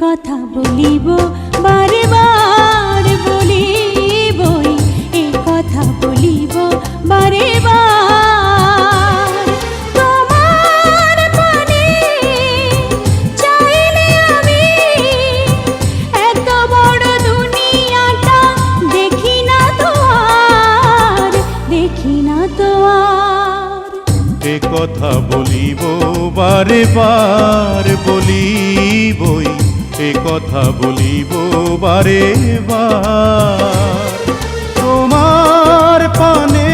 কথা বলিব বারে বার বলিব এ কথা বলিব বারে কথা বলিব বারে বার বলিবই এ কথা বলিব বারে। তোমার পানে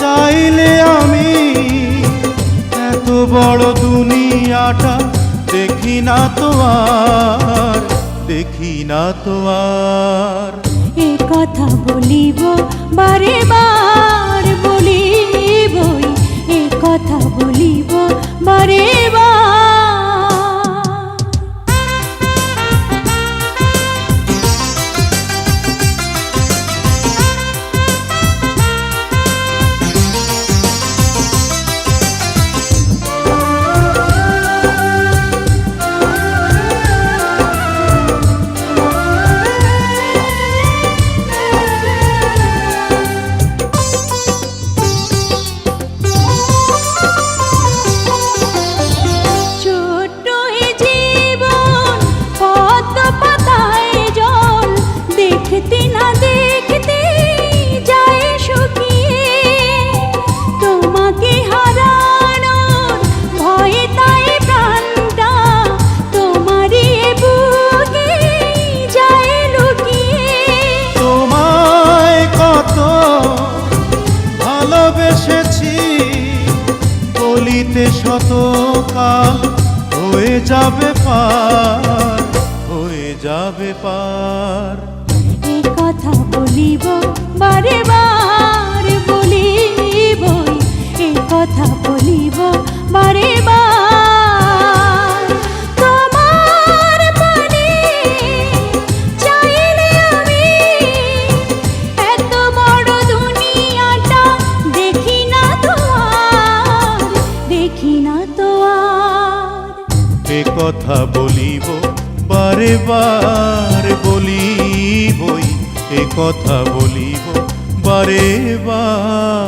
চাইলে আমি এত বড় দুনিয়াটা দেখি না তো আর, দেখি না তো আর। কাল হয়ে যাবে পার হয়ে যাবে পার। কথা বলিব বারে বার। এ কথা বলিব বারে বার বলিবই। এ কথা বলিব বারে বার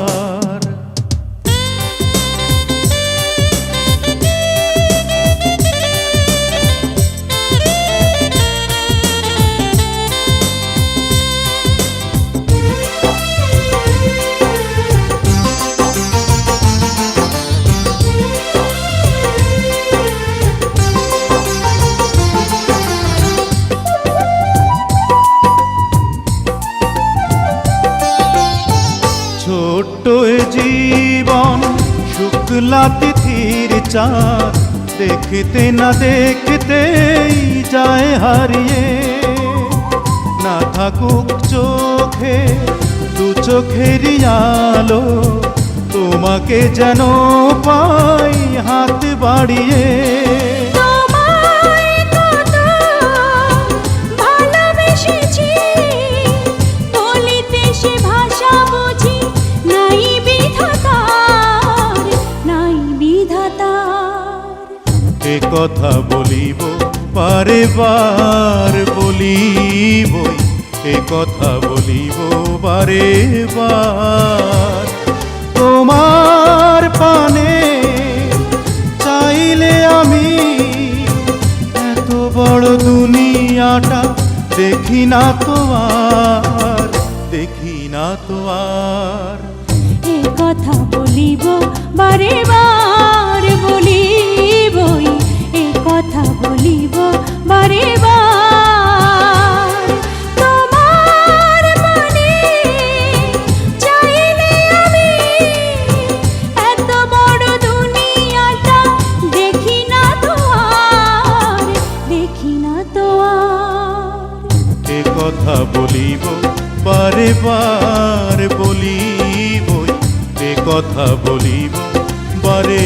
ছোট্ট জীবন, শুক্লা তিথির চাঁদ, দেখতে না দেখতেই যায় হারিয়ে। না থাকুক চোখে, দু চোখেরই আলো, তোমাকে যেন পাই হাত বাড়িয়ে। কথা বলিব, বারে বার বলিবই। এ কথা বলিব, বারে বার। তোমার পানে চাইলে আমি এত বড় দুনিয়াটা দেখি না তো দেখি না তো আর। এ কথা বলিব, বারে বার বারে বার বলিব এ কথা বলিব বারে বার